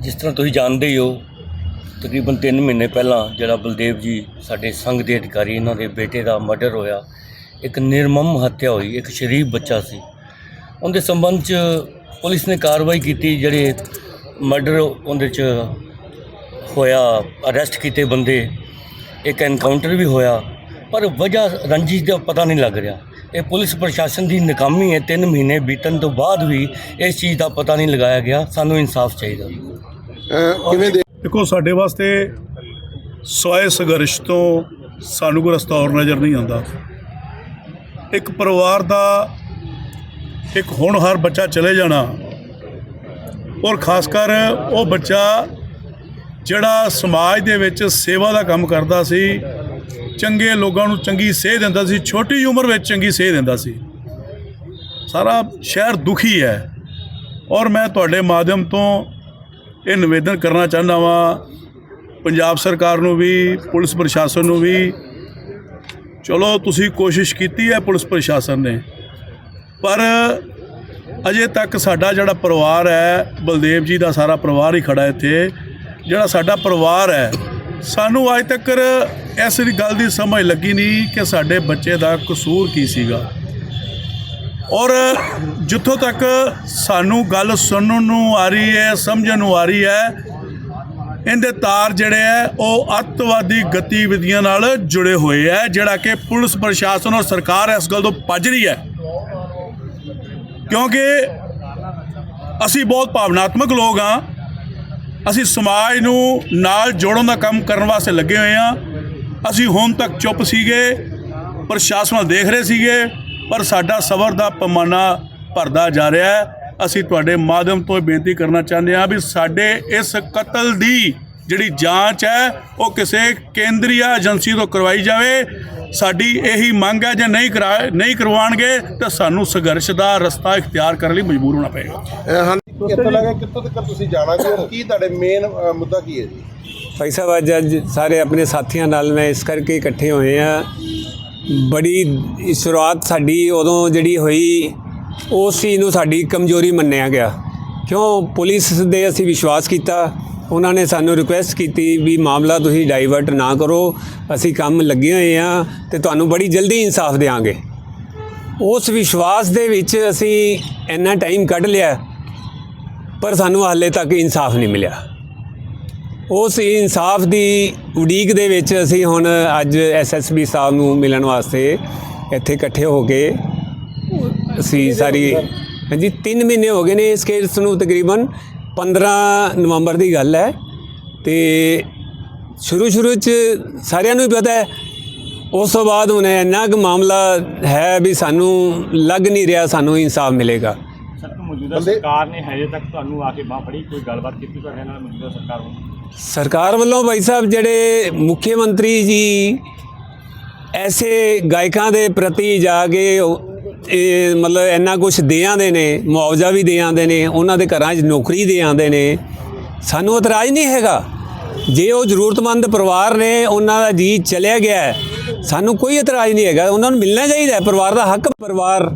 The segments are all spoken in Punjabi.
ਜਿਸ ਤਰ੍ਹਾਂ ਤੁਸੀਂ ਜਾਣਦੇ ਹੀ ਹੋ, ਤਕਰੀਬਨ 3 ਮਹੀਨੇ ਪਹਿਲਾਂ ਜਿਹੜਾ ਬਲਦੇਵ ਜੀ ਸਾਡੇ ਸੰਘ ਦੇ ਅਧਿਕਾਰੀ, ਇਹਨਾਂ ਦੇ ਬੇਟੇ ਦਾ ਮਰਡਰ ਹੋਇਆ, ਇੱਕ ਨਿਰਮਮ ਹੱਤਿਆ ਹੋਈ, ਇੱਕ ਸ਼ਰੀਫ ਬੱਚਾ ਸੀ। ਉਹਦੇ ਸੰਬੰਧ ਚ ਪੁਲਿਸ ਨੇ ਕਾਰਵਾਈ ਕੀਤੀ, ਜਿਹੜੇ ਮਰਡਰ ਉਹਦੇ ਚ ਹੋਇਆ, ਅਰੈਸਟ ਕੀਤੇ ਬੰਦੇ, ਇੱਕ ਐਨਕਾਊਂਟਰ ਵੀ ਹੋਇਆ, ਪਰ ਵਜ੍ਹਾ ਰੰਜਿਸ਼ ਦਾ ਪਤਾ ਨਹੀਂ ਲੱਗ ਰਿਹਾ। ਇਹ ਪੁਲਿਸ ਪ੍ਰਸ਼ਾਸਨ ਦੀ ਨਾਕਾਮੀ ਹੈ। 3 ਮਹੀਨੇ ਬੀਤਣ ਤੋਂ ਬਾਅਦ ਵੀ ਇਸ ਚੀਜ਼ ਦਾ ਪਤਾ ਨਹੀਂ ਲਗਾਇਆ ਗਿਆ। ਸਾਨੂੰ ਇਨਸਾਫ ਚਾਹੀਦਾ। ਕਿਵੇਂ ਦੇ ਦੇਖੋ ਸਾਡੇ ਵਾਸਤੇ ਸਵਾਏ ਸੰਘਰਸ਼ ਤੋਂ ਸਾਨੂੰ ਕੋਈ ਰਸਤਾ ਹੋਰ ਨਜ਼ਰ ਨਹੀਂ ਆਉਂਦਾ। ਇੱਕ ਪਰਿਵਾਰ ਦਾ ਇੱਕ ਹੋਣਹਾਰ ਬੱਚਾ ਚਲੇ ਜਾਣਾ ਔਰ ਖਾਸ ਕਰ ਉਹ ਬੱਚਾ ਜਿਹੜਾ ਸਮਾਜ ਦੇ ਵਿੱਚ ਸੇਵਾ ਦਾ ਕੰਮ ਕਰਦਾ ਸੀ ਚੰਗੇ ਲੋਕਾਂ ਨੂੰ ਚੰਗੀ ਸੇਧ ਦਿੰਦਾ ਸੀ, ਛੋਟੀ ਉਮਰ ਵਿੱਚ ਚੰਗੀ ਸੇਧ ਦਿੰਦਾ ਸੀ। ਸਾਰਾ ਸ਼ਹਿਰ ਦੁਖੀ ਹੈ। ਔਰ ਮੈਂ ਤੁਹਾਡੇ ਮਾਧਿਅਮ ਤੋਂ ਇਹ ਨਿਵੇਦਨ ਕਰਨਾ ਚਾਹੁੰਦਾ ਵਾਂ, ਪੰਜਾਬ ਸਰਕਾਰ ਨੂੰ ਵੀ, ਪੁਲਿਸ ਪ੍ਰਸ਼ਾਸਨ ਨੂੰ ਵੀ, ਚਲੋ ਤੁਸੀਂ ਕੋਸ਼ਿਸ਼ ਕੀਤੀ ਹੈ ਪੁਲਿਸ ਪ੍ਰਸ਼ਾਸਨ ਨੇ, ਪਰ ਅਜੇ ਤੱਕ ਸਾਡਾ ਜਿਹੜਾ ਪਰਿਵਾਰ ਹੈ, ਬਲਦੇਵ ਜੀ ਦਾ ਸਾਰਾ ਪਰਿਵਾਰ ਹੀ ਖੜਾ ਇੱਥੇ, ਜਿਹੜਾ ਸਾਡਾ ਪਰਿਵਾਰ ਹੈ ਸਾਨੂੰ ਅੱਜ ਤੱਕ ਇਸ ਗੱਲ ਦੀ ਸਮਝ ਲੱਗੀ ਨਹੀਂ ਕਿ ਸਾਡੇ ਬੱਚੇ ਦਾ ਕਸੂਰ ਕੀ ਸੀਗਾ। ਔਰ ਜਿੱਥੋਂ ਤੱਕ ਸਾਨੂੰ ਗੱਲ ਸੁਣਨ ਨੂੰ ਆ ਰਹੀ ਹੈ, ਸਮਝਣ ਨੂੰ ਆ ਰਹੀ ਹੈ, ਇਹਦੇ ਤਾਰ ਜਿਹੜੇ ਹੈ, ਉਹ ਅੱਤਵਾਦੀ ਗਤੀਵਿਧੀਆਂ ਨਾਲ ਜੁੜੇ ਹੋਏ ਹੈ, ਜਿਹੜਾ ਕਿ ਪੁਲਿਸ, ਪ੍ਰਸ਼ਾਸਨ ਔਰ ਸਰਕਾਰ ਇਸ ਗੱਲ ਤੋਂ ਭੱਜ ਰਹੀ ਹੈ। ਕਿਉਂਕਿ ਅਸੀਂ ਬਹੁਤ ਭਾਵਨਾਤਮਕ ਲੋਕ ਹਾਂ ਅਸੀਂ ਸਮਾਜ ਨੂੰ ਨਾਲ ਜੋੜਨ ਦਾ ਕੰਮ ਕਰਨ ਵਾਸਤੇ ਲੱਗੇ ਹੋਏ ਹਾਂ। ਅਸੀਂ ਹੁਣ ਤੱਕ ਚੁੱਪ ਸੀਗੇ, ਪ੍ਰਸ਼ਾਸਨ ਦੇਖ ਰਹੇ ਸੀਗੇ, ਪਰ ਸਾਡਾ ਸਬਰ ਦਾ ਪੈਮਾਨਾ ਭਰਦਾ ਜਾ ਰਿਹਾ ਹੈ। ਅਸੀਂ ਤੁਹਾਡੇ ਮਾਧਿਅਮ ਤੋਂ ਇਹ ਬੇਨਤੀ ਕਰਨਾ ਚਾਹੁੰਦੇ ਹਾਂ ਵੀ ਸਾਡੇ ਇਸ ਕਤਲ ਦੀ ਜਿਹੜੀ ਜਾਂਚ ਹੈ, ਉਹ ਕਿਸੇ ਕੇਂਦਰੀ ਏਜੰਸੀ ਤੋਂ ਕਰਵਾਈ ਜਾਵੇ। ਸਾਡੀ ਇਹੀ ਮੰਗ ਹੈ, ਜੇ ਨਹੀਂ ਕਰਾ, ਨਹੀਂ ਕਰਵਾਉਣਗੇ, ਤਾਂ ਸਾਨੂੰ ਸੰਘਰਸ਼ ਦਾ ਰਸਤਾ ਇਖਤਿਆਰ ਕਰਨ ਲਈ ਮਜਬੂਰ ਹੋਣਾ ਪਏਗਾ। ਕਿੱਥੋਂ ਲੱਗਾ ਕਿੱਥੋਂ ਤੱਕ ਤੁਸੀਂ ਜਾਣਾਗੇ ਔਰ ਕੀ ਤੁਹਾਡੇ ਮੇਨ ਮੁੱਦਾ ਕੀ ਹੈ ਜੀ? ਭਾਈ ਸਾਹਿਬ ਅੱਜ ਅੱਜ ਸਾਰੇ ਆਪਣੇ ਸਾਥੀਆਂ ਨਾਲ ਮੈਂ ਇਸ ਕਰਕੇ ਇਕੱਠੇ ਹੋਏ ਆ ਬੜੀ ਸ਼ੁਰੂਆਤ ਸਾਡੀ ਉਦੋਂ ਜਿਹੜੀ ਹੋਈ ਉਸ ਚੀਜ਼ ਨੂੰ ਸਾਡੀ ਕਮਜ਼ੋਰੀ ਮੰਨਿਆ ਗਿਆ। ਕਿਉਂ? ਪੁਲਿਸ ਦੇ ਅਸੀਂ ਵਿਸ਼ਵਾਸ ਕੀਤਾ। ਉਹਨਾਂ ਨੇ ਸਾਨੂੰ ਰਿਕੁਐਸਟ ਕੀਤੀ ਵੀ ਮਾਮਲਾ ਤੁਸੀਂ ਡਾਈਵਰਟ ਨਾ ਕਰੋ। ਅਸੀਂ ਕੰਮ ਲੱਗੇ ਹੋਏ ਆ ਤੇ ਤੁਹਾਨੂੰ ਬੜੀ ਜਲਦੀ ਇਨਸਾਫ ਦੇਵਾਂਗੇ ਉਸ ਵਿਸ਼ਵਾਸ ਦੇ ਵਿੱਚ ਅਸੀਂ ਇੰਨਾ ਟਾਈਮ ਕੱਢ ਲਿਆ। ਪਰ ਸਾਨੂੰ ਹਾਲੇ ਤੱਕ ਇਨਸਾਫ ਨਹੀਂ ਮਿਲਿਆ। ਉਸ ਇਨਸਾਫ ਦੀ ਉਡੀਕ ਦੇ ਵਿੱਚ ਅਸੀਂ ਹੁਣ ਅੱਜ ਐਸਐਸਬੀ ਸਾਹਿਬ ਨੂੰ ਮਿਲਣ ਵਾਸਤੇ ਇੱਥੇ ਇਕੱਠੇ ਹੋ ਕੇ ਅਸੀਂ ਸਾਰੀ ਹਾਂਜੀ 3 ਮਹੀਨੇ ਹੋ ਗਏ ਨੇ ਇਸ ਕੇਸ ਨੂੰ ਤਕਰੀਬਨ। 15 ਨਵੰਬਰ ਦੀ ਗੱਲ ਹੈ ਤੇ ਸ਼ੁਰੂ ਸ਼ੁਰੂ ਚ ਸਾਰਿਆਂ ਨੂੰ ਹੀ ਪਤਾ ਹੈ। ਉਸ ਤੋਂ ਬਾਅਦ ਹੁਣ ਇੰਨਾ ਕੁ ਮਾਮਲਾ ਹੈ ਵੀ ਸਾਨੂੰ ਲੱਗ ਨਹੀਂ ਰਿਹਾ ਸਾਨੂੰ ਇਨਸਾਫ ਮਿਲੇਗਾ। ਸਰ ਮੌਜੂਦਾ ਬੰਦੇ- ਸਰਕਾਰ ਨੇ ਹਜੇ ਤੱਕ ਤੁਹਾਨੂੰ ਆ ਕੇ ਬਾਹ ਫੜੀ ਕੋਈ ਗੱਲਬਾਤ ਕੀਤੀ ਤੁਹਾਡੇ ਨਾਲ ਮੌਜੂਦਾ ਸਰਕਾਰ ਵੱਲੋਂ? ਸਰਕਾਰ ਵੱਲੋਂ ਭਾਈ ਸਾਹਿਬ ਜਿਹੜੇ ਮੁੱਖ ਮੰਤਰੀ ਜੀ ਐਸੇ ਗਾਇਕਾਂ ਦੇ ਪ੍ਰਤੀ ਜਾ ਕੇ ਉਹ- ਇਹ ਮਤਲਬ ਇੰਨਾ ਕੁਝ ਦੇ ਆਂਦੇ ਨੇ ਮੁਆਵਜ਼ਾ ਵੀ ਦੇ ਆਂਦੇ ਨੇ ਉਹਨਾਂ ਦੇ ਘਰਾਂ 'ਚ ਨੌਕਰੀ ਦੇ ਆਂਦੇ ਨੇ ਸਾਨੂੰ ਇਤਰਾਜ਼ ਨਹੀਂ ਹੈਗਾ। ਜੇ ਉਹ ਜ਼ਰੂਰਤਮੰਦ ਪਰਿਵਾਰ ਨੇ ਉਹਨਾਂ ਦਾ ਜੀ ਚਲਿਆ ਗਿਆ ਹੈ, ਸਾਨੂੰ ਕੋਈ ਇਤਰਾਜ਼ ਨਹੀਂ ਹੈਗਾ। ਉਹਨਾਂ ਨੂੰ ਮਿਲਣਾ ਚਾਹੀਦਾ ਹੈ, ਪਰਿਵਾਰ ਦਾ ਹੱਕ ਪਰਿਵਾਰ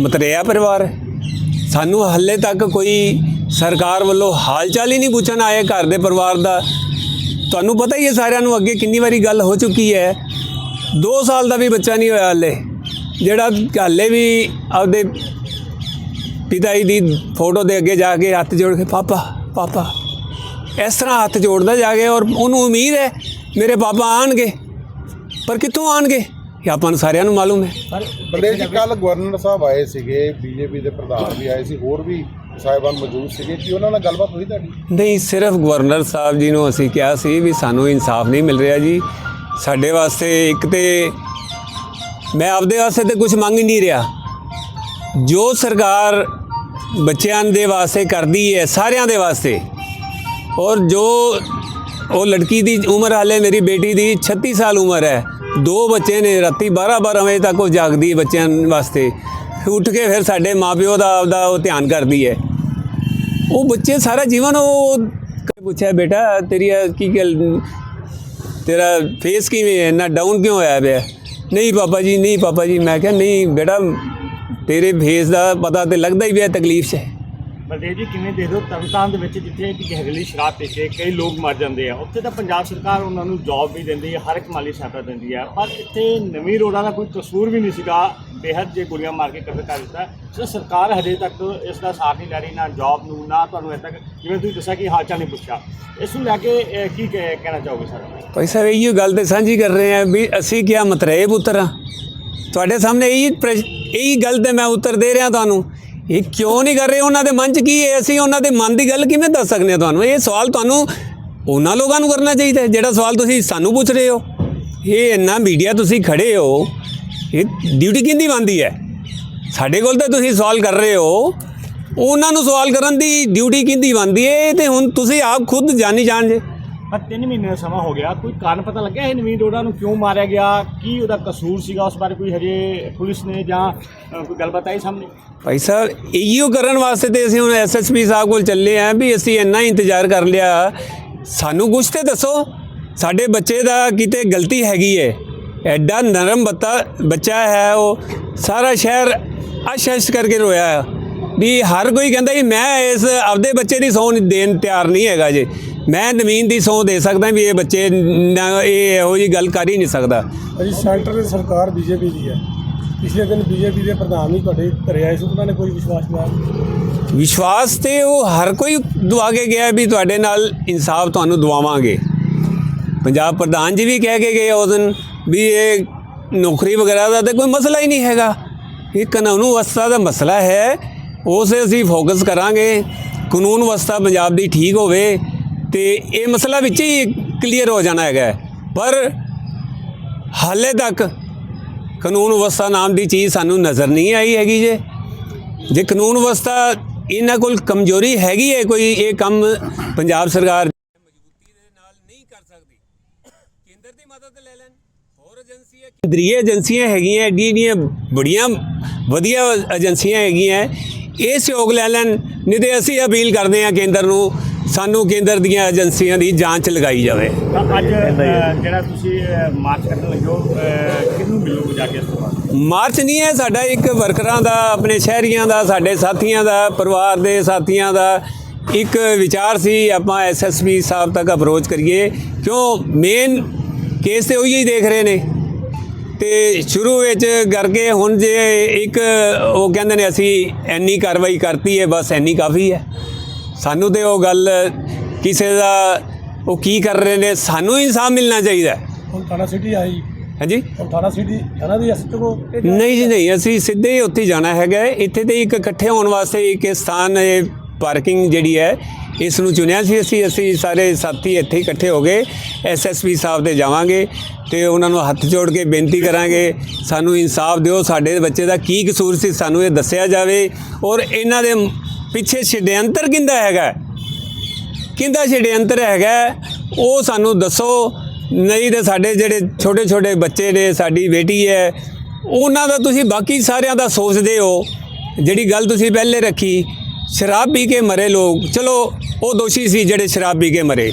ਮਤਰੇਆ ਪਰਿਵਾਰ ਹੈ। ਸਾਨੂੰ ਹੱਲੇ ਤੱਕ ਕੋਈ ਸਰਕਾਰ ਵੱਲੋਂ ਹਾਲ ਚਾਲ ਹੀ ਨਹੀਂ ਪੁੱਛਣ ਆਏ ਘਰ ਦੇ ਪਰਿਵਾਰ ਦਾ। ਤੁਹਾਨੂੰ ਪਤਾ ਹੀ ਹੈ ਸਾਰਿਆਂ ਨੂੰ ਅੱਗੇ ਕਿੰਨੀ ਵਾਰੀ ਗੱਲ ਹੋ ਚੁੱਕੀ ਹੈ। 2 ਸਾਲ ਦਾ ਵੀ ਬੱਚਾ ਨਹੀਂ ਹੋਇਆ ਹੱਲੇ। ਜਿਹੜਾ ਹਾਲੇ ਵੀ ਆਪਦੇ ਪਿਤਾ ਜੀ ਦੀ ਫੋਟੋ ਦੇ ਅੱਗੇ ਜਾ ਕੇ ਹੱਥ ਜੋੜ ਕੇ, ਪਾਪਾ ਪਾਪਾ। ਇਸ ਤਰ੍ਹਾਂ ਹੱਥ ਜੋੜਦਾ ਜਾ ਕੇ ਔਰ ਉਹਨੂੰ ਉਮੀਦ ਹੈ ਮੇਰੇ ਪਾਪਾ ਆਣਗੇ ਪਰ ਕਿੱਥੋਂ ਆਣਗੇ ਇਹ ਆਪਾਂ ਨੂੰ ਸਾਰਿਆਂ ਨੂੰ ਮਾਲੂਮ ਹੈ। ਬਲਦੇਵ ਜੀ ਕੱਲ ਗਵਰਨਰ ਸਾਹਿਬ ਆਏ ਸੀਗੇ ਬੀਜੇਪੀ ਦੇ ਪ੍ਰਧਾਨ ਵੀ ਆਏ ਸੀ ਹੋਰ ਵੀ ਸਾਹਿਬਾਨ ਮੌਜੂਦ ਸੀਗੇ। ਕਿ ਉਹਨਾਂ ਨਾਲ ਗੱਲਬਾਤ ਹੋਈ ਤੁਹਾਡੀ? ਨਹੀਂ ਸਿਰਫ ਗਵਰਨਰ ਸਾਹਿਬ ਜੀ ਨੂੰ ਅਸੀਂ ਕਿਹਾ ਸੀ ਵੀ ਸਾਨੂੰ ਇਨਸਾਫ ਨਹੀਂ ਮਿਲ ਰਿਹਾ ਜੀ। ਸਾਡੇ ਵਾਸਤੇ ਇੱਕ ਤੇ ਮੈਂ ਆਪਦੇ ਵਾਸਤੇ ਤੇ ਕੁਝ ਮੰਗ ਹੀ ਨਹੀਂ ਰਿਹਾ। ਜੋ ਸਰਕਾਰ ਬੱਚਿਆਂ ਦੇ ਵਾਸਤੇ ਕਰਦੀ ਹੈ ਸਾਰਿਆਂ ਦੇ ਵਾਸਤੇ ਔਰ ਜੋ ਉਹ ਲੜਕੀ ਦੀ ਉਮਰ ਹਾਲੇ ਮੇਰੀ ਬੇਟੀ ਦੀ 36 ਸਾਲ ਉਮਰ ਹੈ ਦੋ ਬੱਚੇ ਨੇ ਰਾਤੀ 12 12 ਵਜੇ ਤੱਕ ਉਹ ਜਾਗਦੀ ਹੈ ਬੱਚਿਆਂ ਵਾਸਤੇ। ਉੱਠ ਕੇ ਫਿਰ ਸਾਡੇ ਮਾਪਿਓ ਦਾ ਆਪਦਾ ਉਹ ਧਿਆਨ ਕਰਦੀ ਹੈ। ਉਹ ਬੱਚੇ ਸਾਰਾ ਜੀਵਨ ਉਹ ਪੁੱਛਿਆ, ਬੇਟਾ, ਤੇਰੀ ਇਹ ਕੀ ਗੱਲ, ਤੇਰਾ ਫੇਸ ਕਿਵੇਂ ਹੈ? ਇੰਨਾ ਡਾਊਨ ਕਿਉਂ ਹੋਇਆ ਪਿਆ? ਨਹੀਂ ਪਾਪਾ ਜੀ, ਨਹੀਂ ਪਾਪਾ ਜੀ। ਮੈਂ ਕਿਹਾ, ਨਹੀਂ ਬੇਟਾ, ਤੇਰੇ ਫੇਸ ਦਾ ਪਤਾ ਤੇ ਲੱਗਦਾ ਹੀ ਪਿਆ ਤਕਲੀਫ 'ਚ ਬਲਦੇਵ ਜੀ ਕਿਵੇਂ ਦੇਖਦੇ ਹੋ ਤਰਨਤਾਰਨ ਦੇ ਵਿੱਚ ਜਿੱਥੇ ਕਿ ਜ਼ਹਿਰੀਲੀ ਸ਼ਰਾਬ ਪੀ ਕੇ ਕਈ ਲੋਕ ਮਰ ਜਾਂਦੇ ਆ, ਉੱਥੇ ਤਾਂ ਪੰਜਾਬ ਸਰਕਾਰ ਉਹਨਾਂ ਨੂੰ ਜੌਬ ਵੀ ਦਿੰਦੀ ਹੈ, ਹਰ ਇੱਕ ਮਾਲੀ ਸਹਾਇਤਾ ਦਿੰਦੀ ਹੈ, ਪਰ ਇੱਥੇ ਨਵੀਂ ਰੋਡਾਂ ਦਾ ਕੋਈ ਕਸੂਰ ਵੀ ਨਹੀਂ ਸੀਗਾ, ਬੇਹੱਦ ਜੇ ਗੋਲੀਆਂ ਮਾਰ ਕੇ ਕਤਲ ਕਰ ਦਿੱਤਾ। ਸੋ ਸਰਕਾਰ ਹਜੇ ਤੱਕ ਇਸ ਦਾ ਸਾਥ ਨਹੀਂ ਲੈ ਰਹੀ, ਨਾ ਜੌਬ ਨੂੰ, ਨਾ ਤੁਹਾਨੂੰ ਅਜੇ ਤੱਕ, ਜਿਵੇਂ ਤੁਸੀਂ ਦੱਸਿਆ ਕਿ ਹਾਲ ਚਾਲ ਨਹੀਂ ਪੁੱਛਿਆ। ਇਸ ਨੂੰ ਲੈ ਕੇ ਕੀ ਕਹਿ- ਕਹਿਣਾ ਚਾਹੋਗੇ ਸਰ? ਭਾਈ ਸਰ, ਇਹੀ ਗੱਲ ਤੇ ਸਾਂਝੀ ਕਰ ਰਹੇ ਆ ਵੀ ਅਸੀਂ ਕਿਆ ਮਤਰੇਬ ਪੁੱਤਰ। ਆ ਤੁਹਾਡੇ ਸਾਹਮਣੇ ਇਹੀ ਪ੍ਰਸ਼- ਗੱਲ ਤੇ ਮੈਂ ਉੱਤਰ ਦੇ ਰਿਹਾ ਤੁਹਾਨੂੰ ਇਹ ਕਿਉਂ ਨਹੀਂ ਕਰ ਰਹੇ? ਉਹਨਾਂ ਦੇ ਮਨ 'ਚ ਕੀ ਹੈ? ਅਸੀਂ ਉਹਨਾਂ ਦੇ ਮਨ ਦੀ ਗੱਲ ਕਿਵੇਂ ਦੱਸ ਸਕਦੇ ਹਾਂ ਤੁਹਾਨੂੰ? ਇਹ ਸਵਾਲ ਤੁਹਾਨੂੰ ਉਹਨਾਂ ਲੋਕਾਂ ਨੂੰ ਕਰਨਾ ਚਾਹੀਦਾ ਜਿਹੜਾ ਸਵਾਲ ਤੁਸੀਂ ਸਾਨੂੰ ਪੁੱਛ ਰਹੇ ਹੋ। ਇਹ ਇੰਨਾ ਮੀਡੀਆ ਤੁਸੀਂ ਖੜੇ ਹੋ, ਇਹ ਡਿਊਟੀ ਕਿੰਦੀ ਬੰਦੀ ਹੈ? ਸਾਡੇ ਕੋਲ ਤਾਂ ਤੁਸੀਂ ਸਵਾਲ ਕਰ ਰਹੇ ਹੋ। ਉਹਨਾਂ ਨੂੰ ਸਵਾਲ ਕਰਨ ਦੀ ਡਿਊਟੀ ਕਿੰਦੀ ਬੰਦੀ ਹੈ? ਇਹ ਤੇ ਹੁਣ ਤੁਸੀਂ ਆਪ ਖੁਦ ਜਾਣੀ ਜਾਣ ਜੇ। ਪਰ 3 ਮਹੀਨੇ ਦਾ ਸਮਾਂ ਹੋ ਗਿਆ, ਕੋਈ ਕਾਰਨ ਪਤਾ ਲੱਗਿਆ ਇਹ ਨਵੀਨ ਰੋਡਾਂ ਨੂੰ ਕਿਉਂ ਮਾਰਿਆ ਗਿਆ? ਕੀ ਉਹਦਾ ਕਸੂਰ ਸੀਗਾ ਉਸ ਬਾਰੇ ਕੋਈ ਹਜੇ ਪੁਲਿਸ ਨੇ ਜਾਂ ਕੋਈ ਗੱਲਬਾਤ ਆਈ ਸਾਹਮਣੇ? ਭਾਈ ਸਾਹਿਬ, ਇਹੋ ਕਰਨ ਵਾਸਤੇ ਤੇ ਅਸੀਂ ਹੁਣ ਐਸਐਸਪੀ ਸਾਹਿਬ ਕੋਲ ਚੱਲੇ ਆਂ ਵੀ ਅਸੀਂ ਇੰਨਾ ਇੰਤਜ਼ਾਰ ਕਰ ਲਿਆ। ਸਾਨੂੰ ਕੁਛ ਤੇ ਦੱਸੋ, ਸਾਡੇ ਬੱਚੇ ਦਾ ਕਿਤੇ ਗਲਤੀ ਹੈਗੀ ਏ। ਐਡਾ ਨਰਮ ਬੱਤਾ, ਬੱਚਾ ਹੈ ਉਹ, ਸਾਰਾ ਸ਼ਹਿਰ ਅਸ਼ਸ਼ ਕਰਕੇ ਰੋਇਆ ਹੈ ਵੀ ਹਰ ਕੋਈ ਕਹਿੰਦਾ ਜੀ ਮੈਂ ਇਸ ਆਪਦੇ ਬੱਚੇ ਦੀ ਸੌਂ ਦੇਣ ਤਿਆਰ ਨਹੀਂ ਹੈਗਾ ਜੇ। ਮੈਂ ਨਵੀਨ ਦੀ ਸੌਂ ਦੇ ਸਕਦਾ ਵੀ ਇਹ ਬੱਚੇ ਇਹ ਇਹੋ ਜੀ ਗੱਲ ਕਰ ਹੀ ਨਹੀਂ ਸਕਦਾ। ਅਜੀ ਸੈਂਟਰ ਦੀ ਸਰਕਾਰ ਬੀਜੇਪੀ ਦੀ ਹੈ। ਪਿਛਲੇ ਦਿਨ ਬੀਜੇਪੀ ਦੇ ਪ੍ਰਧਾਨ ਵੀ ਤੁਹਾਡੇ ਘਰੇ ਆਏ ਸੀ ਉਹਨਾਂ ਨੇ ਕੋਈ ਵਿਸ਼ਵਾਸ ਨਹੀਂ ਵਿਸ਼ਵਾਸ ਤੇ ਉਹ ਹਰ ਕੋਈ ਦਵਾ ਕੇ ਗਿਆ ਵੀ ਤੁਹਾਡੇ ਨਾਲ ਇਨਸਾਫ ਤੁਹਾਨੂੰ ਦਵਾਵਾਂਗੇ। ਪੰਜਾਬ ਪ੍ਰਧਾਨ ਜੀ ਵੀ ਕਹਿ ਕੇ ਗਏ ਉਸ ਦਿਨ ਵੀ ਇਹ ਨੌਕਰੀ ਵਗੈਰਾ ਦਾ ਤੇ ਕੋਈ ਮਸਲਾ ਹੀ ਨਹੀਂ ਹੈਗਾ। ਇਹ ਕਾਨੂੰਨ ਵਿਵਸਥਾ ਦਾ ਮਸਲਾ ਹੈ ਉਸੇ ਅਸੀਂ ਫੋਕਸ ਕਰਾਂਗੇ, ਕਾਨੂੰਨ ਵਿਵਸਥਾ ਪੰਜਾਬ ਦੀ ਠੀਕ ਹੋਵੇ ਤੇ ਇਹ ਮਸਲਾ ਵਿੱਚ ਹੀ ਕਲੀਅਰ ਹੋ ਜਾਣਾ ਹੈਗਾ ਪਰ ਹਾਲੇ ਤੱਕ ਕਾਨੂੰਨ ਵਿਵਸਥਾ ਨਾਮ ਦੀ ਚੀਜ਼ ਸਾਨੂੰ ਨਜ਼ਰ ਨਹੀਂ ਆਈ ਹੈਗੀ ਜੇ। ਜੇ ਕਾਨੂੰਨ ਵਿਵਸਥਾ ਇਹਨਾਂ ਕੋਲ ਕਮਜ਼ੋਰੀ ਹੈਗੀ ਹੈ, ਕੋਈ ਇਹ ਕੰਮ ਪੰਜਾਬ ਸਰਕਾਰ ਮਜ਼ਬੂਤੀ ਦੇ ਨਾਲ ਨਹੀਂ ਕਰ ਸਕਦੀ, ਕੇਂਦਰ ਦੀ ਮਦਦ ਲੈ ਲੈਣ, ਹੋਰ ਏਜੰਸੀਆਂ, ਕੇਂਦਰੀ ਏਜੰਸੀਆਂ ਹੈਗੀਆਂ ਏਡੀਆਂ ਏਡੀਆਂ ਬੜੀਆਂ ਵਧੀਆ ਏਜੰਸੀਆਂ ਹੈਗੀਆਂ ਇਹ ਸਹਿਯੋਗ ਲੈ ਲੈਣ। ਨਹੀਂ ਤੇ ਅਸੀਂ ਅਪੀਲ ਕਰਦੇ ਹਾਂ ਕੇਂਦਰ ਨੂੰ ਸਾਨੂੰ ਕੇਂਦਰ ਦੀਆਂ ਏਜੰਸੀਆਂ ਦੀ ਜਾਂਚ ਲਗਾਈ ਜਾਵੇ। ਤਾਂ ਅੱਜ ਅ, ਜਿਹੜਾ ਤੁਸੀਂ ਅ, ਮਾਰਚ ਕਰਨ ਲੱਗੇ ਕਿਹਨੂੰ ਮਿਲੋਗੇ ਜਾ ਕੇ ਇਸ ਤੋਂ ਬਾਅਦ? ਮਾਰਚ ਨਹੀਂ ਹੈ ਸਾਡਾ ਇੱਕ ਵਰਕਰਾਂ ਦਾ ਆਪਣੇ ਸ਼ਹਿਰੀਆਂ ਦਾ ਸਾਡੇ ਸਾਥੀਆਂ ਦਾ ਪਰਿਵਾਰ ਦੇ ਸਾਥੀਆਂ ਦਾ ਇੱਕ ਵਿਚਾਰ ਸੀ ਆਪਾਂ ਐਸਐਸਪੀ ਸਾਹਿਬ ਤੱਕ ਅਪਰੋਚ ਕਰੀਏ। ਕਿਉਂ? ਮੇਨ ਕੇਸ ਤੇ ਉਹੀ ਹੀ ਦੇਖ ਰਹੇ ਨੇ। ਤੇ ਸ਼ੁਰੂ ਵਿੱਚ ਕਰਕੇ ਹੁਣ ਜੇ ਇੱਕ ਉਹ ਕਹਿੰਦੇ ਨੇ ਅਸੀਂ ਐਨੀ ਕਾਰਵਾਈ ਕਰਤੀ ਹੈ ਬਸ ਐਨੀ ਕਾਫੀ ਹੈ ਸਾਨੂੰ ਤੇ ਉਹ ਗੱਲ ਕਿਸੇ ਦਾ ਉਹ ਕੀ ਕਰ ਰਹੇ ਨੇ ਸਾਨੂੰ ਇਨਸਾਫ ਮਿਲਣਾ ਚਾਹੀਦਾ ਹੈ। ਹੁਣ ਥਾਣਾ ਸਿਟੀ ਆਈ ਹਾਂਜੀ ਥਾਣਾ ਸਿਟੀ ਥਾਣਾ ਦੀ ਅਸਤ ਕੋ ਨਹੀਂ ਜੀ ਨਹੀਂ ਅਸੀਂ ਸਿੱਧੇ ਹੀ ਉੱਥੇ ਹੀ ਜਾਣਾ ਹੈਗਾ ਹੈ। ਇੱਥੇ ਤੇ ਇੱਕ ਇਕੱਠੇ ਹੋਣ ਵਾਸਤੇ ਇੱਕ ਸਥਾਨ ਇਹ ਪਾਰਕਿੰਗ ਜਿਹੜੀ ਹੈ ਇਸ ਨੂੰ ਚੁਣਿਆ ਸੀ ਅਸੀਂ ਅਸੀਂ ਸਾਰੇ ਸਾਥੀ ਇੱਥੇ ਇਕੱਠੇ ਹੋ ਗਏ ਐਸਐਸਪੀ ਸਾਹਿਬ ਤੇ ਜਾਵਾਂਗੇ ਤੇ ਉਹਨਾਂ ਨੂੰ ਹੱਥ ਜੋੜ ਕੇ ਬੇਨਤੀ ਕਰਾਂਗੇ, ਸਾਨੂੰ ਇਨਸਾਫ ਦਿਓ, ਸਾਡੇ ਬੱਚੇ ਦਾ ਕੀ ਕਸੂਰ ਸੀ ਸਾਨੂੰ ਇਹ ਦੱਸਿਆ ਜਾਵੇ ਔਰ ਇਹਨਾਂ ਦੇ ਪਿੱਛੇ ਛਡਿਅੰਤਰ ਕਿੰਦਾ ਹੈਗਾ ਹੈ? ਕਿੰਦਾ ਛੜਯੰਤਰ ਹੈਗਾ ਉਹ ਸਾਨੂੰ ਦੱਸੋ, ਨਹੀਂ ਤੇ ਸਾਡੇ ਜਿਹੜੇ ਛੋਟੇ ਛੋਟੇ ਬੱਚੇ ਨੇ, ਸਾਡੀ ਬੇਟੀ ਹੈ, ਉਹਨਾਂ ਦਾ ਤੁਸੀਂ ਬਾਕੀ ਸਾਰਿਆਂ ਦਾ ਸੋਚਦੇ ਹੋ, ਜਿਹੜੀ ਗੱਲ ਤੁਸੀਂ ਪਹਿਲੇ ਰੱਖੀ ਸ਼ਰਾਬ ਪੀ ਕੇ ਮਰੇ ਲੋਕ। ਚਲੋ ਉਹ ਦੋਸ਼ੀ ਸੀ ਜਿਹੜੇ ਸ਼ਰਾਬ ਪੀ ਕੇ ਮਰੇ।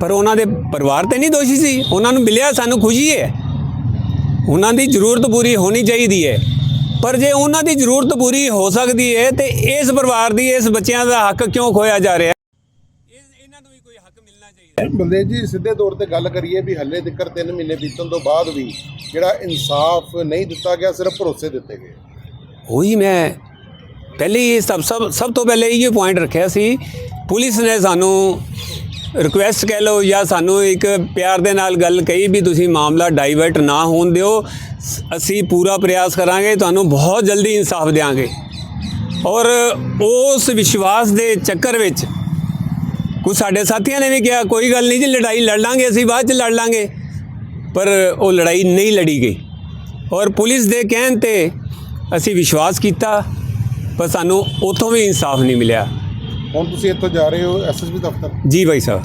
ਪਰ ਉਹਨਾਂ ਦੇ ਪਰਿਵਾਰ ਤੇ ਨਹੀਂ ਦੋਸ਼ੀ ਸੀ। ਉਹਨਾਂ ਨੂੰ ਮਿਲਿਆ ਸਾਨੂੰ ਖੁਸ਼ੀ ਹੈ। ਉਹਨਾਂ ਦੀ ਜ਼ਰੂਰਤ ਪੂਰੀ ਹੋਣੀ ਚਾਹੀਦੀ ਹੈ। ਪਰ ਜੇ ਉਹਨਾਂ ਦੀ ਜ਼ਰੂਰਤ ਪੂਰੀ ਹੋ ਸਕਦੀ ਹੈ ਤੇ ਇਸ ਪਰਿਵਾਰ ਦੀ ਇਸ ਬੱਚਿਆਂ ਦਾ ਹੱਕ ਕਿਉਂ ਖੋਇਆ ਜਾ ਰਿਹਾ? ਇਹਨਾਂ ਨੂੰ ਵੀ ਕੋਈ ਹੱਕ ਮਿਲਣਾ ਚਾਹੀਦਾ ਬਲਦੇਵ ਜੀ ਸਿੱਧੇ ਤੌਰ ਤੇ ਗੱਲ ਕਰੀਏ ਵੀ ਹੱਲੇ ਤੱਕ 3 ਮਹੀਨੇ ਬੀਤਣ ਤੋਂ ਬਾਅਦ ਵੀ ਜਿਹੜਾ ਇਨਸਾਫ ਨਹੀਂ ਦਿੱਤਾ ਗਿਆ ਸਿਰਫ ਭਰੋਸੇ ਦਿੱਤੇ ਗਏ। ਉਹੀ ਮੈਂ ਪਹਿਲੇ ਹੀ ਸਭ ਸਭ ਸਭ ਤੋਂ ਪਹਿਲੇ ਇਹ ਪੁਆਇੰਟ ਰੱਖਿਆ ਸੀ, ਪੁਲਿਸ ਨੇ ਸਾਨੂੰ ਰਿਕੁਐਸਟ ਕਹਿ ਲਓ ਜਾਂ ਸਾਨੂੰ ਇੱਕ ਪਿਆਰ ਦੇ ਨਾਲ ਗੱਲ ਕਹੀ ਵੀ ਤੁਸੀਂ ਮਾਮਲਾ ਡਾਈਵਰਟ ਨਾ ਹੋਣ ਦਿਓ, ਅਸੀਂ ਪੂਰਾ ਪ੍ਰਯਾਸ ਕਰਾਂਗੇ, ਤੁਹਾਨੂੰ ਬਹੁਤ ਜਲਦੀ ਇਨਸਾਫ ਦੇਵਾਂਗੇ ਔਰ ਉਸ ਵਿਸ਼ਵਾਸ ਦੇ ਚੱਕਰ ਵਿੱਚ ਕੁਝ ਸਾਡੇ ਸਾਥੀਆਂ ਨੇ ਵੀ ਕਿਹਾ, ਕੋਈ ਗੱਲ ਨਹੀਂ ਜੀ, ਲੜਾਈ ਲੜ ਲਾਂਗੇ, ਅਸੀਂ ਬਾਅਦ ਚ ਲੜ ਲਾਂਗੇ। ਪਰ ਉਹ ਲੜਾਈ ਨਹੀਂ ਲੜੀ ਗਈ। ਔਰ ਪੁਲਿਸ ਦੇ ਕਹਿਣ ਤੇ ਅਸੀਂ ਵਿਸ਼ਵਾਸ ਕੀਤਾ। ਪਰ ਸਾਨੂੰ ਉੱਥੋਂ ਵੀ ਇਨਸਾਫ ਨਹੀਂ ਮਿਲਿਆ। ਹੁਣ ਤੁਸੀਂ ਇੱਥੋਂ ਜਾ ਰਹੇ ਹੋ ਐਸਐਸਪੀ ਦਫ਼ਤਰ? ਜੀ ਭਾਈ ਸਾਹਿਬ।